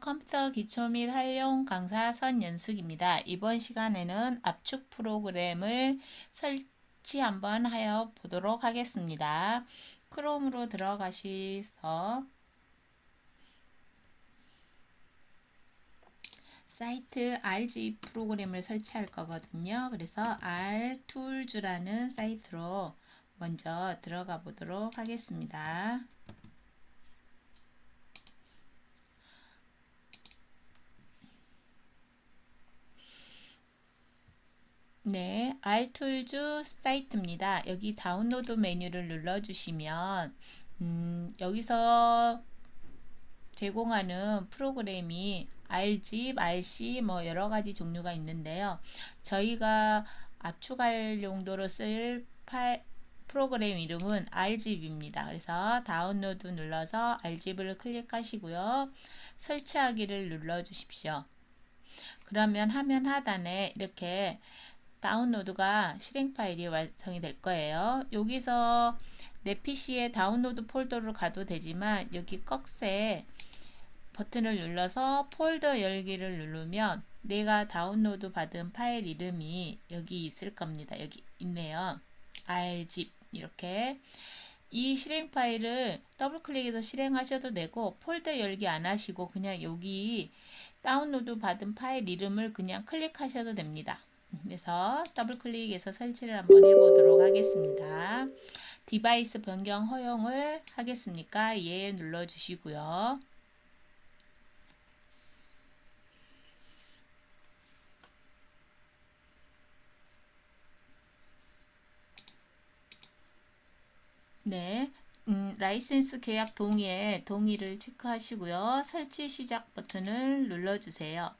컴퓨터 기초 및 활용 강사 선연숙입니다. 이번 시간에는 압축 프로그램을 설치 한번 하여 보도록 하겠습니다. 크롬으로 들어가셔서 사이트 RG 프로그램을 설치할 거거든요. 그래서 R툴즈라는 사이트로 먼저 들어가 보도록 하겠습니다. 네, 알툴즈 사이트입니다. 여기 다운로드 메뉴를 눌러주시면 음, 여기서 제공하는 프로그램이 R집, RC 뭐 여러 가지 종류가 있는데요. 저희가 압축할 용도로 쓸 파일, 프로그램 이름은 R집입니다. 그래서 다운로드 눌러서 R집을 클릭하시고요. 설치하기를 눌러 주십시오. 그러면 화면 하단에 이렇게 다운로드가 실행 파일이 완성이 될 거예요. 여기서 내 PC에 다운로드 폴더를 가도 되지만 여기 꺽쇠 버튼을 눌러서 폴더 열기를 누르면 내가 다운로드 받은 파일 이름이 여기 있을 겁니다. 여기 있네요. Rzip 이렇게 이 실행 파일을 더블 클릭해서 실행하셔도 되고 폴더 열기 안 하시고 그냥 여기 다운로드 받은 파일 이름을 그냥 클릭하셔도 됩니다. 그래서 더블 클릭해서 설치를 한번 해보도록 하겠습니다. 디바이스 변경 허용을 하겠습니까? 예 눌러주시고요. 네, 음, 라이센스 계약 동의에 동의를 체크하시고요. 설치 시작 버튼을 눌러주세요.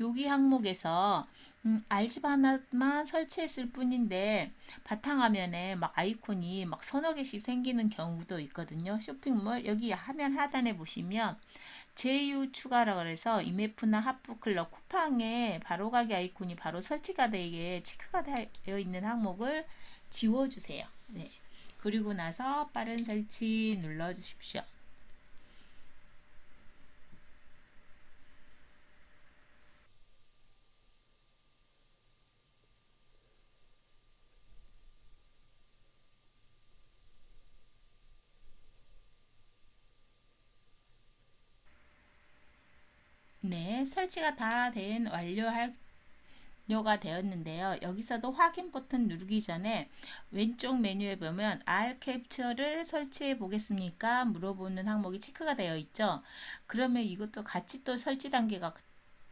여기 항목에서 음, 알집 하나만 설치했을 뿐인데 바탕화면에 막 아이콘이 막 서너 개씩 생기는 경우도 있거든요. 쇼핑몰 여기 화면 하단에 보시면 제휴 추가라 그래서 이메프나 하프클럽 쿠팡에 바로가기 아이콘이 바로 설치가 되게 체크가 되어 있는 항목을 지워주세요. 네. 그리고 나서 빠른 설치 눌러주십시오. 네, 설치가 다 된 완료할 료가 되었는데요. 여기서도 확인 버튼 누르기 전에 왼쪽 메뉴에 보면 R 캡처를 설치해 보겠습니까? 물어보는 항목이 체크가 되어 있죠. 그러면 이것도 같이 또 설치 단계가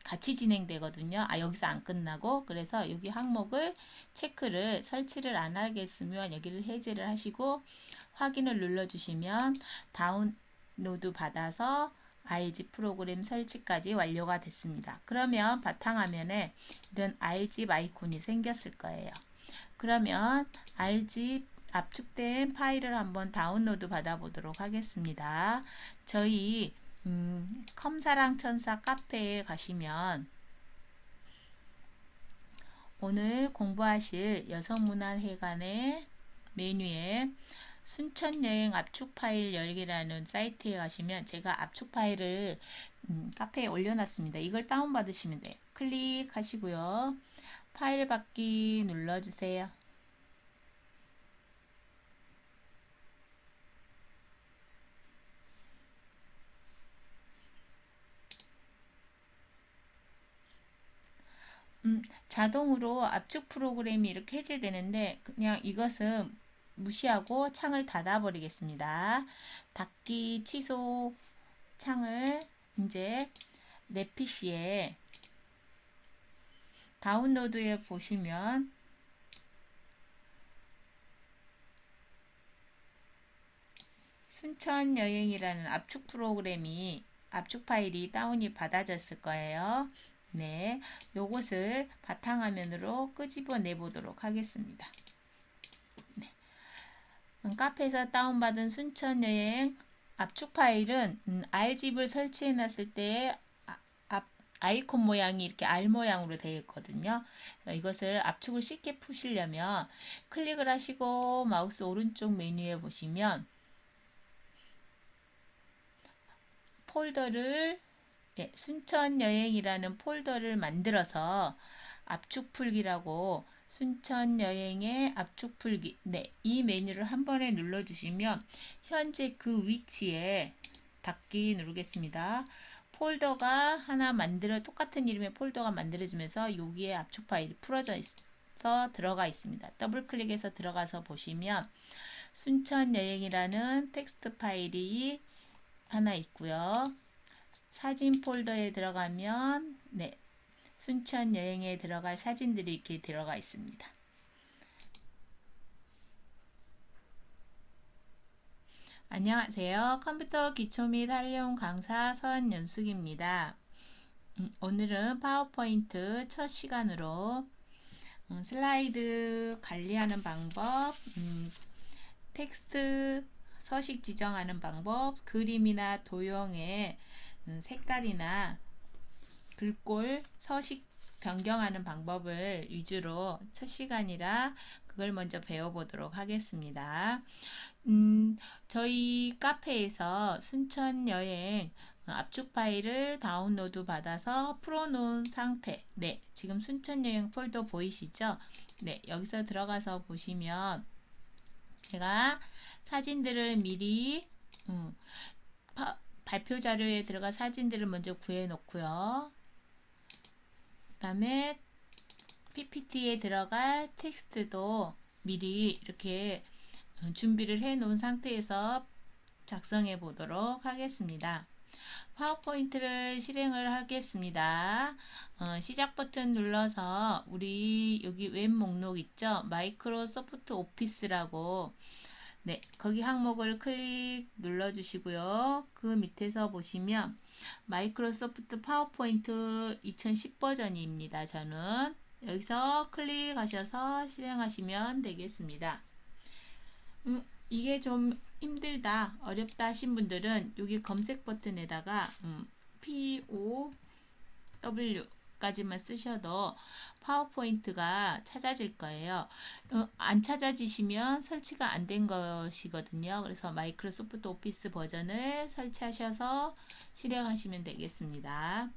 같이 진행되거든요. 아 여기서 안 끝나고 그래서 여기 항목을 체크를 설치를 안 하겠으면 여기를 해제를 하시고 확인을 눌러주시면 다운로드 받아서 RG 프로그램 설치까지 완료가 됐습니다. 그러면 바탕화면에 이런 RG 아이콘이 생겼을 거예요. 그러면 RG 압축된 파일을 한번 다운로드 받아보도록 하겠습니다. 저희 음, 컴사랑천사 카페에 가시면 오늘 공부하실 여성문화회관의 메뉴에 순천여행 압축 파일 열기라는 사이트에 가시면 제가 압축 파일을 음, 카페에 올려놨습니다. 이걸 다운받으시면 돼요. 클릭하시고요. 파일 받기 눌러주세요. 음, 자동으로 압축 프로그램이 이렇게 해제되는데 그냥 이것은 무시하고 창을 닫아 버리겠습니다. 닫기 취소 창을 이제 내 PC에 다운로드에 보시면 순천 여행이라는 압축 프로그램이 압축 파일이 다운이 받아졌을 거예요. 네, 요것을 바탕화면으로 끄집어내 보도록 하겠습니다. 음, 카페에서 다운받은 순천 여행 압축 파일은 음, R집을 설치해 놨을 때 아, 아이콘 모양이 이렇게 R 모양으로 되어 있거든요. 이것을 압축을 쉽게 푸시려면 클릭을 하시고 마우스 오른쪽 메뉴에 보시면 폴더를 네, 순천 여행이라는 폴더를 만들어서 압축 풀기라고 순천 여행의 압축 풀기. 네, 이 메뉴를 한 번에 눌러 주시면 현재 그 위치에 닫기 누르겠습니다. 폴더가 하나 만들어 똑같은 이름의 폴더가 만들어지면서 여기에 압축 파일이 풀어져 있어 들어가 있습니다. 더블 클릭해서 들어가서 보시면 순천 여행이라는 텍스트 파일이 하나 있고요. 사진 폴더에 들어가면 네, 순천 여행에 들어갈 사진들이 이렇게 들어가 있습니다. 안녕하세요. 컴퓨터 기초 및 활용 강사 선연숙입니다. 음, 오늘은 파워포인트 첫 시간으로 음, 슬라이드 관리하는 방법, 음, 텍스트 서식 지정하는 방법, 그림이나 도형의 음, 색깔이나 글꼴, 서식 변경하는 방법을 위주로 첫 시간이라 그걸 먼저 배워보도록 하겠습니다. 음, 저희 카페에서 순천 여행 압축 파일을 다운로드 받아서 풀어놓은 상태. 네, 지금 순천 여행 폴더 보이시죠? 네, 여기서 들어가서 보시면 제가 사진들을 미리 음, 파, 발표 자료에 들어가 사진들을 먼저 구해 놓고요. 그다음에 PPT에 들어갈 텍스트도 미리 이렇게 어, 준비를 해 놓은 상태에서 작성해 보도록 하겠습니다. 파워포인트를 실행을 하겠습니다. 어, 시작 버튼 눌러서 우리 여기 웹 목록 있죠? 마이크로소프트 오피스라고 네, 거기 항목을 클릭 눌러 주시고요. 그 밑에서 보시면 마이크로소프트 파워포인트 2010 버전입니다. 저는 여기서 클릭하셔서 실행하시면 되겠습니다. 음, 이게 좀 힘들다, 어렵다 하신 분들은 여기 검색 버튼에다가 음, POW 까지만 쓰셔도 파워포인트가 찾아질 거예요. 어, 안 찾아지시면 설치가 안 된 것이거든요. 그래서 마이크로소프트 오피스 버전을 설치하셔서 실행하시면 되겠습니다.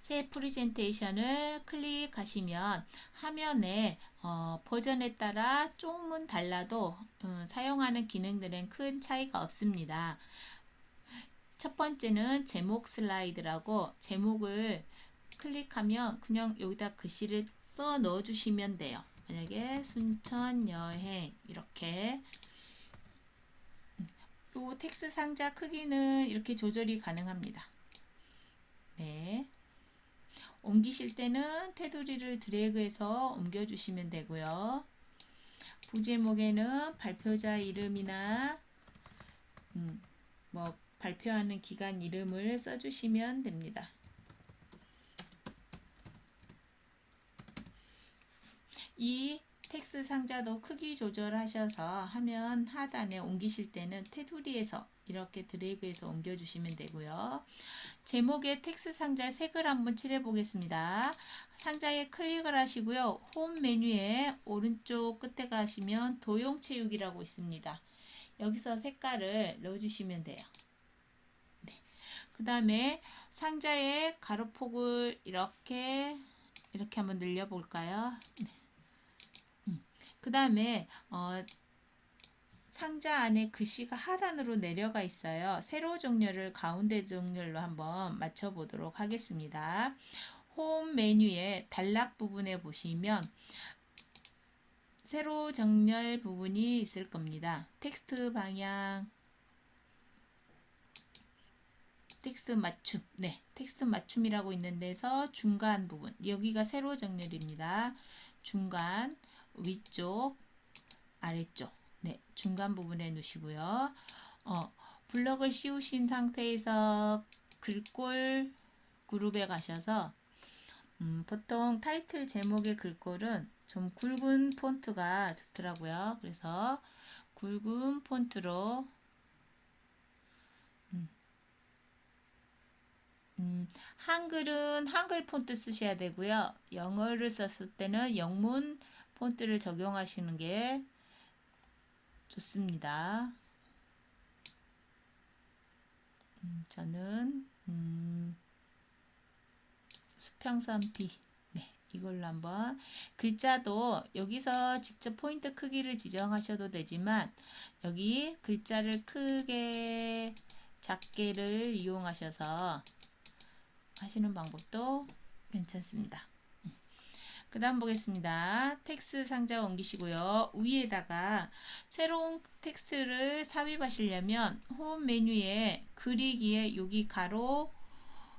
새 프리젠테이션을 클릭하시면 화면에 어, 버전에 따라 조금은 달라도 어, 사용하는 기능들은 큰 차이가 없습니다. 첫 번째는 제목 슬라이드라고 제목을 클릭하면 그냥 여기다 글씨를 써 넣어 주시면 돼요. 만약에 순천 여행 이렇게 또 텍스트 상자 크기는 이렇게 조절이 가능합니다. 네. 옮기실 때는 테두리를 드래그해서 옮겨주시면 되고요. 부제목에는 발표자 이름이나 음, 뭐 발표하는 기간 이름을 써주시면 됩니다. 이 텍스 상자도 크기 조절하셔서 화면 하단에 옮기실 때는 테두리에서 이렇게 드래그해서 옮겨주시면 되고요. 제목에 텍스 상자 색을 한번 칠해 보겠습니다. 상자에 클릭을 하시고요. 홈 메뉴에 오른쪽 끝에 가시면 도용 채우기라고 있습니다. 여기서 색깔을 넣어주시면 돼요. 네. 그 다음에 상자의 가로폭을 이렇게 이렇게 한번 늘려 볼까요? 네. 음. 그 다음에 어, 상자 안에 글씨가 하단으로 내려가 있어요. 세로 정렬을 가운데 정렬로 한번 맞춰 보도록 하겠습니다. 홈 메뉴의 단락 부분에 보시면 세로 정렬 부분이 있을 겁니다. 텍스트 방향, 텍스트 맞춤, 네, 텍스트 맞춤이라고 있는 데서 중간 부분, 여기가 세로 정렬입니다. 중간, 위쪽, 아래쪽, 네, 중간 부분에 놓으시고요. 어, 블럭을 씌우신 상태에서 글꼴 그룹에 가셔서 음, 보통 타이틀 제목의 글꼴은 좀 굵은 폰트가 좋더라고요. 그래서 굵은 폰트로 음, 한글은 한글 폰트 쓰셔야 되고요. 영어를 썼을 때는 영문 폰트를 적용하시는 게 좋습니다. 음, 저는 음, 수평선 B 네, 이걸로 한번 글자도 여기서 직접 포인트 크기를 지정하셔도 되지만 여기 글자를 크게 작게를 이용하셔서 하시는 방법도 괜찮습니다. 그 다음 보겠습니다. 텍스트 상자 옮기시고요. 위에다가 새로운 텍스트를 삽입하시려면 홈 메뉴에 그리기에 여기 가로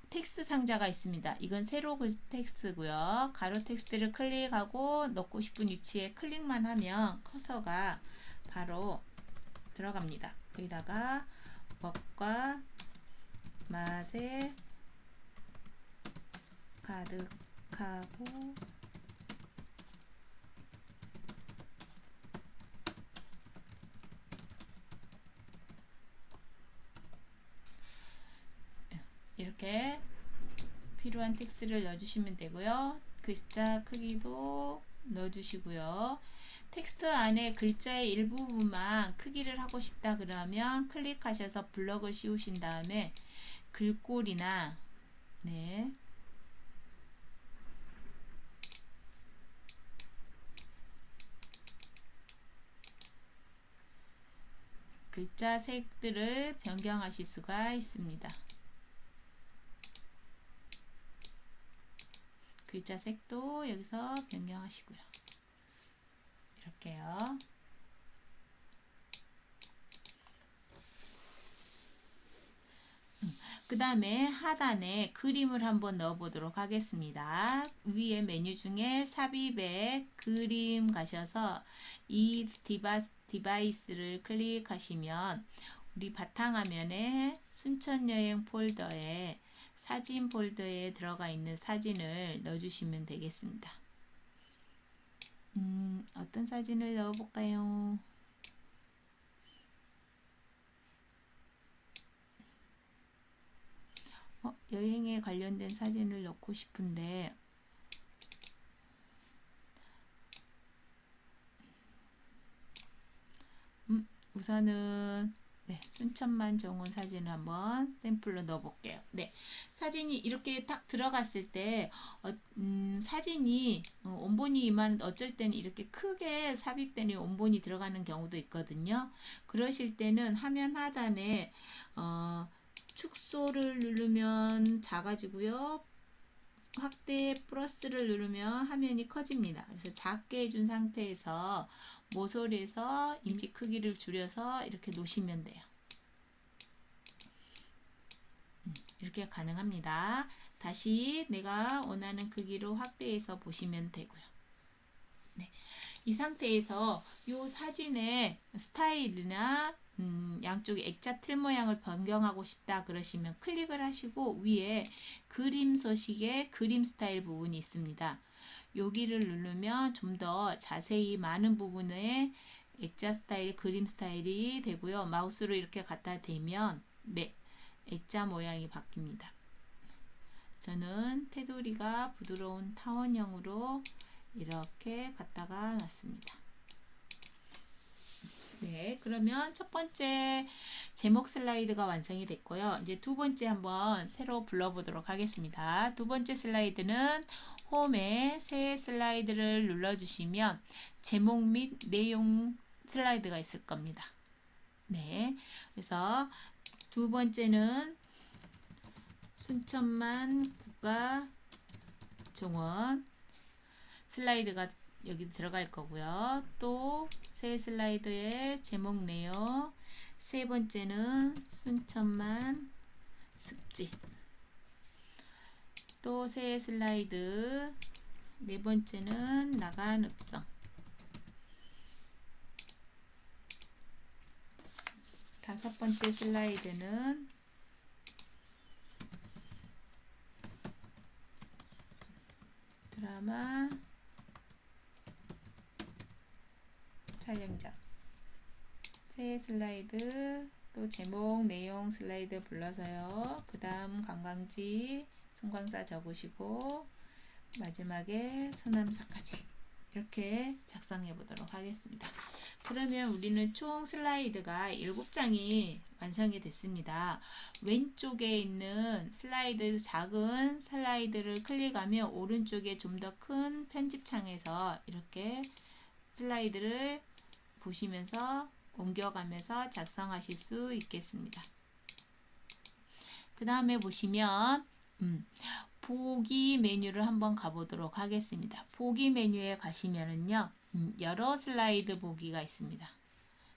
텍스트 상자가 있습니다. 이건 세로 글 텍스트고요. 가로 텍스트를 클릭하고 넣고 싶은 위치에 클릭만 하면 커서가 바로 들어갑니다. 여기다가 먹과 맛에 가득하고 이렇게 필요한 텍스트를 넣어주시면 되고요. 글자 크기도 넣어주시고요. 텍스트 안에 글자의 일부분만 크기를 하고 싶다 그러면 클릭하셔서 블럭을 씌우신 다음에 글꼴이나 네 글자 색들을 변경하실 수가 있습니다. 글자 색도 여기서 변경하시고요. 이렇게요. 그 다음에 하단에 그림을 한번 넣어 보도록 하겠습니다. 위에 메뉴 중에 삽입에 그림 가셔서 이 디바스, 디바이스를 클릭하시면 우리 바탕화면에 순천여행 폴더에 사진 폴더에 들어가 있는 사진을 넣어주시면 되겠습니다. 음, 어떤 사진을 넣어볼까요? 어, 여행에 관련된 사진을 넣고 싶은데 음, 우선은 네, 순천만 정원 사진을 한번 샘플로 넣어볼게요. 네, 사진이 이렇게 딱 들어갔을 때 어, 음, 사진이 어, 원본이만 어쩔 때는 이렇게 크게 삽입되는 원본이 들어가는 경우도 있거든요. 그러실 때는 화면 하단에 어, 축소를 누르면 작아지고요. 확대 플러스를 누르면 화면이 커집니다. 그래서 작게 해준 상태에서 모서리에서 임지 크기를 줄여서 이렇게 놓으시면 돼요. 음, 이렇게 가능합니다. 다시 내가 원하는 크기로 확대해서 보시면 되고요. 네. 이 상태에서 이 사진의 스타일이나 음, 양쪽에 액자 틀 모양을 변경하고 싶다 그러시면 클릭을 하시고 위에 그림 서식에 그림 스타일 부분이 있습니다. 여기를 누르면 좀 더 자세히 많은 부분에 액자 스타일, 그림 스타일이 되고요. 마우스로 이렇게 갖다 대면 네, 액자 모양이 바뀝니다. 저는 테두리가 부드러운 타원형으로 이렇게 갖다가 놨습니다. 네, 그러면 첫 번째 제목 슬라이드가 완성이 됐고요. 이제 두 번째 한번 새로 불러보도록 하겠습니다. 두 번째 슬라이드는 홈에 새 슬라이드를 눌러주시면 제목 및 내용 슬라이드가 있을 겁니다. 네, 그래서 두 번째는 순천만 국가 정원 슬라이드가 여기 들어갈 거고요. 또 새 슬라이드의 제목 내용 세 번째는 순천만 습지 또 새 슬라이드. 네 번째는 나간 읍성. 다섯 번째 슬라이드는 드라마 촬영장. 새 슬라이드 또 제목 내용 슬라이드 불러서요. 그 다음 관광지 송광사 적으시고 마지막에 서남사까지 이렇게 작성해 보도록 하겠습니다. 그러면 우리는 총 슬라이드가 7장이 완성이 됐습니다. 왼쪽에 있는 슬라이드 작은 슬라이드를 클릭하면 오른쪽에 좀 더 큰 편집창에서 이렇게 슬라이드를 보시면서 옮겨가면서 작성하실 수 있겠습니다. 그 다음에 보시면 음, 보기 메뉴를 한번 가보도록 하겠습니다. 보기 메뉴에 가시면은요, 음, 여러 슬라이드 보기가 있습니다.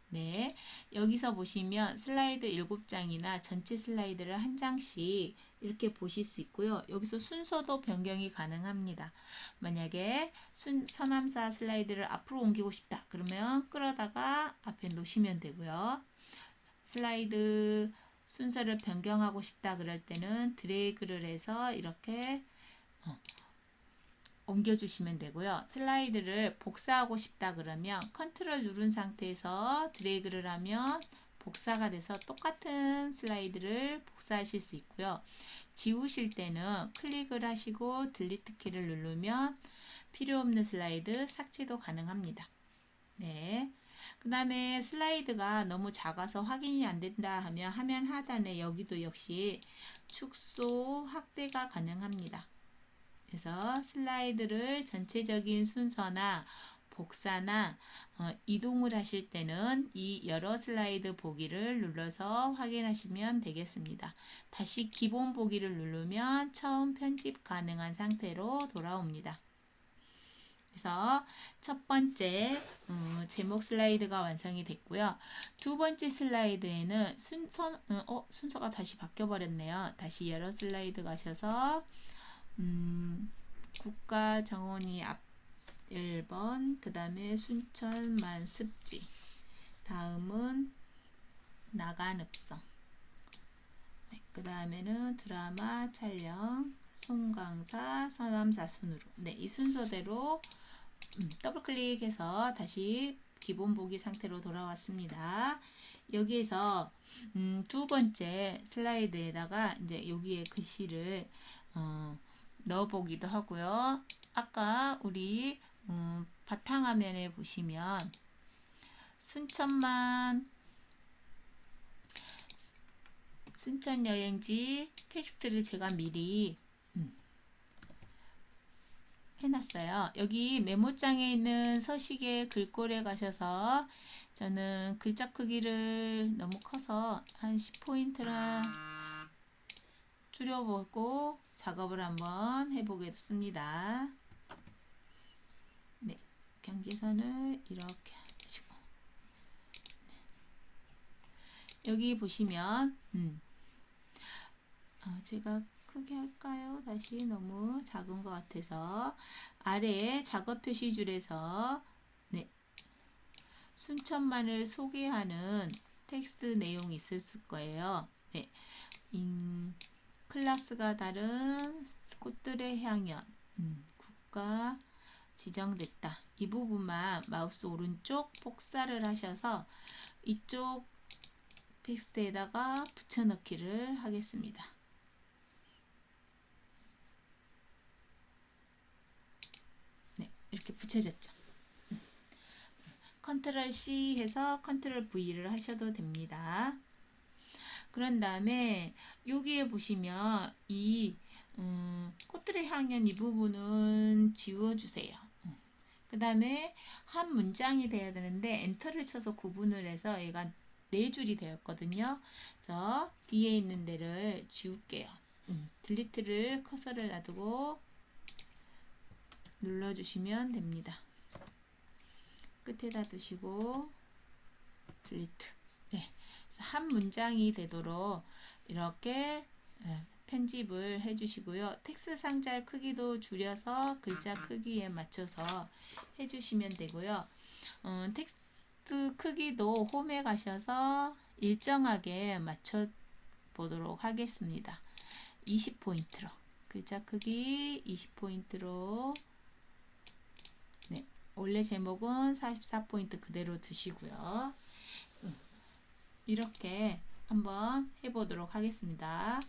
네, 여기서 보시면 슬라이드 7장이나 전체 슬라이드를 한 장씩 이렇게 보실 수 있고요. 여기서 순서도 변경이 가능합니다. 만약에 순, 서남사 슬라이드를 앞으로 옮기고 싶다. 그러면 끌어다가 앞에 놓으시면 되고요. 슬라이드 순서를 변경하고 싶다 그럴 때는 드래그를 해서 이렇게 어, 옮겨주시면 되고요. 슬라이드를 복사하고 싶다 그러면 컨트롤 누른 상태에서 드래그를 하면 복사가 돼서 똑같은 슬라이드를 복사하실 수 있고요. 지우실 때는 클릭을 하시고 딜리트 키를 누르면 필요 없는 슬라이드 삭제도 가능합니다. 네. 그 다음에 슬라이드가 너무 작아서 확인이 안 된다 하면 화면 하단에 여기도 역시 축소 확대가 가능합니다. 그래서 슬라이드를 전체적인 순서나 복사나 어, 이동을 하실 때는 이 여러 슬라이드 보기를 눌러서 확인하시면 되겠습니다. 다시 기본 보기를 누르면 처음 편집 가능한 상태로 돌아옵니다. 그래서 첫 번째 어, 제목 슬라이드가 완성이 됐고요. 두 번째 슬라이드에는 순서 어, 어, 순서가 다시 바뀌어 버렸네요. 다시 여러 슬라이드 가셔서 음, 국가 정원이 앞 1번 그 다음에 순천 만 습지 다음은 나간읍성 네, 그 다음에는 드라마 촬영 송강사 서남사 순으로 네, 이 순서대로 음, 더블 클릭해서 다시 기본 보기 상태로 돌아왔습니다. 여기에서 음, 두 번째 슬라이드에다가 이제 여기에 글씨를 어, 넣어보기도 하고요. 아까 우리 음, 바탕화면에 보시면 순천만 순천 여행지 텍스트를 제가 미리 해놨어요. 여기 메모장에 있는 서식의 글꼴에 가셔서 저는 글자 크기를 너무 커서 한 10포인트라 줄여보고 작업을 한번 해보겠습니다. 네, 경계선을 이렇게 하시고 네. 여기 보시면 음, 어, 제가 크게 할까요? 다시 너무 작은 것 같아서 아래에 작업 표시줄에서 네, 순천만을 소개하는 텍스트 내용이 있을 거예요. 네, 인, 클래스가 다른 꽃들의 향연 음, 국가 지정됐다. 이 부분만 마우스 오른쪽 복사를 하셔서 이쪽 텍스트에다가 붙여넣기를 하겠습니다. 이렇게 붙여졌죠. 컨트롤 C 해서 컨트롤 V를 하셔도 됩니다. 그런 다음에 여기에 보시면 이 음, 꽃들의 향연 이 부분은 지워주세요. 음. 그 다음에 한 문장이 돼야 되는데 엔터를 쳐서 구분을 해서 얘가 네 줄이 되었거든요. 그래서 뒤에 있는 데를 지울게요. 음, 딜리트를 커서를 놔두고 눌러주시면 됩니다. 끝에다 두시고 딜리트 네, 한 문장이 되도록 이렇게 네, 편집을 해주시고요. 텍스트 상자 크기도 줄여서 글자 크기에 맞춰서 해주시면 되고요. 음, 텍스트 크기도 홈에 가셔서 일정하게 맞춰 보도록 하겠습니다. 20포인트로 글자 크기 20포인트로 원래 제목은 44포인트 그대로 두시고요. 이렇게 한번 해보도록 하겠습니다.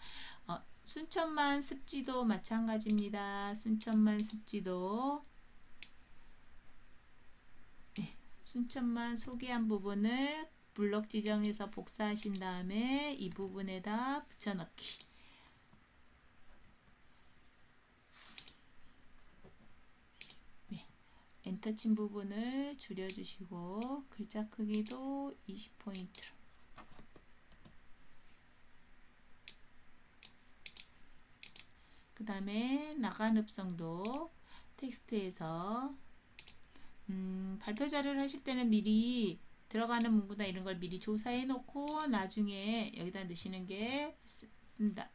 어, 순천만 습지도 마찬가지입니다. 순천만 습지도 순천만 소개한 부분을 블록 지정해서 복사하신 다음에 이 부분에다 붙여넣기. 네, 엔터 친 부분을 줄여주시고 글자 크기도 20포인트로 그 다음에 나간 흡성도 텍스트에서 음, 발표 자료를 하실 때는 미리 들어가는 문구나 이런 걸 미리 조사해 놓고 나중에 여기다 넣으시는 게 쓴다.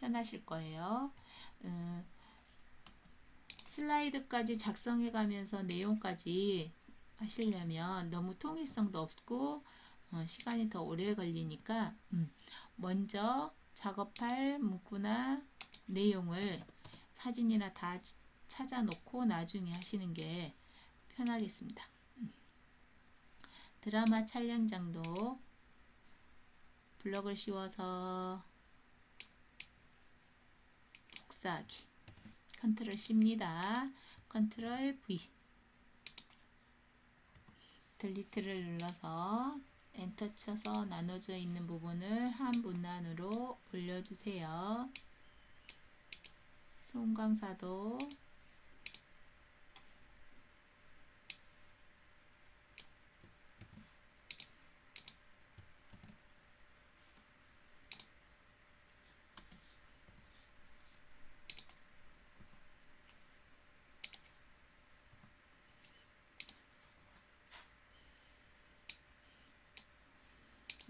편하실 거예요. 음, 슬라이드까지 작성해 가면서 내용까지 하시려면 너무 통일성도 없고 어, 시간이 더 오래 걸리니까 음, 먼저 작업할 문구나 내용을 사진이나 다 찾아 놓고 나중에 하시는 게 편하겠습니다. 드라마 촬영장도 블럭을 씌워서 복사하기 컨트롤 C입니다. 컨트롤 V 딜리트를 눌러서 엔터 쳐서 나눠져 있는 부분을 한 분란으로 올려주세요. 송강사도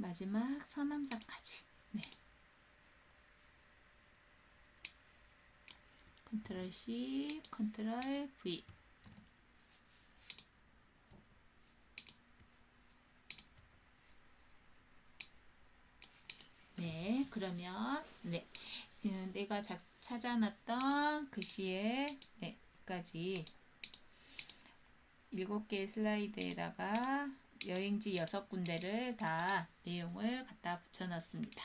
마지막 서남사까지. 네. 컨트롤 C, 컨트롤 V. 네, 그러면 네, 음, 내가 작, 찾아놨던 글씨에 네, 까지 일곱 개의 슬라이드에다가 여행지 여섯 군데를 다 내용을 갖다 붙여놨습니다.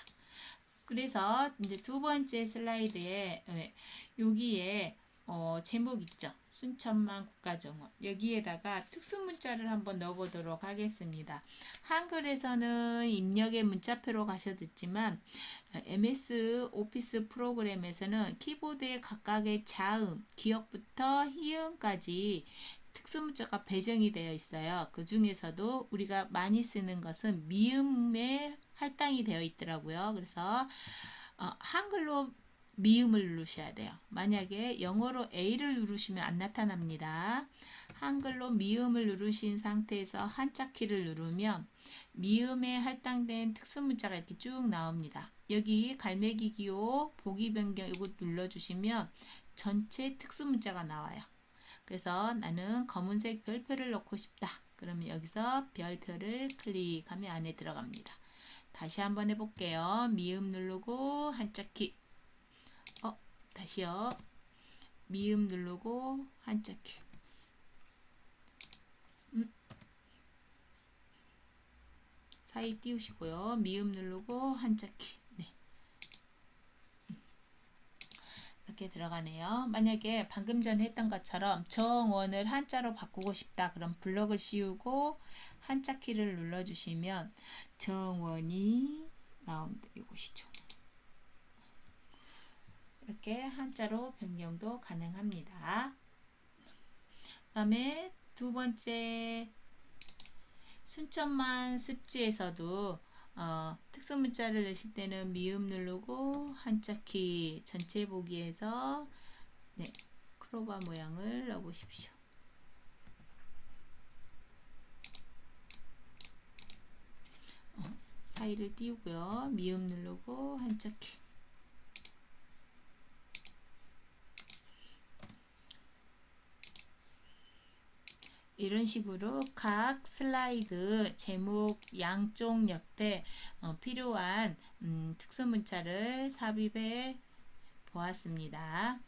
그래서 이제 두 번째 슬라이드에 네, 여기에 어, 제목 있죠. 순천만 국가정원. 여기에다가 특수 문자를 한번 넣어보도록 하겠습니다. 한글에서는 입력의 문자표로 가셔도지만 MS 오피스 프로그램에서는 키보드의 각각의 자음, 기억부터 희음까지 특수 문자가 배정이 되어 있어요. 그 중에서도 우리가 많이 쓰는 것은 미음에 할당이 되어 있더라고요. 그래서 어, 한글로 미음을 누르셔야 돼요. 만약에 영어로 A를 누르시면 안 나타납니다. 한글로 미음을 누르신 상태에서 한자 키를 누르면 미음에 할당된 특수 문자가 이렇게 쭉 나옵니다. 여기 갈매기 기호 보기 변경 이거 눌러주시면 전체 특수 문자가 나와요. 그래서 나는 검은색 별표를 넣고 싶다. 그러면 여기서 별표를 클릭하면 안에 들어갑니다. 다시 한번 해볼게요. 미음 누르고 한자키. 어, 다시요. 미음 누르고 한자키. 음. 사이 띄우시고요. 미음 누르고 한자키. 이렇게 들어가네요. 만약에 방금 전에 했던 것처럼 정원을 한자로 바꾸고 싶다. 그럼 블럭을 씌우고 한자 키를 눌러주시면 정원이 나옵니다. 이것이죠. 이렇게 한자로 변경도 가능합니다. 그 다음에 두 번째 순천만 습지에서도 어, 특수 문자를 넣으실 때는 미음 누르고 한자키 전체 보기에서 네, 크로바 모양을 넣어 보십시오. 어, 사이를 띄우고요. 미음 누르고 한자키 이런 식으로 각 슬라이드 제목 양쪽 옆에 어, 필요한 음, 특수 문자를 삽입해 보았습니다.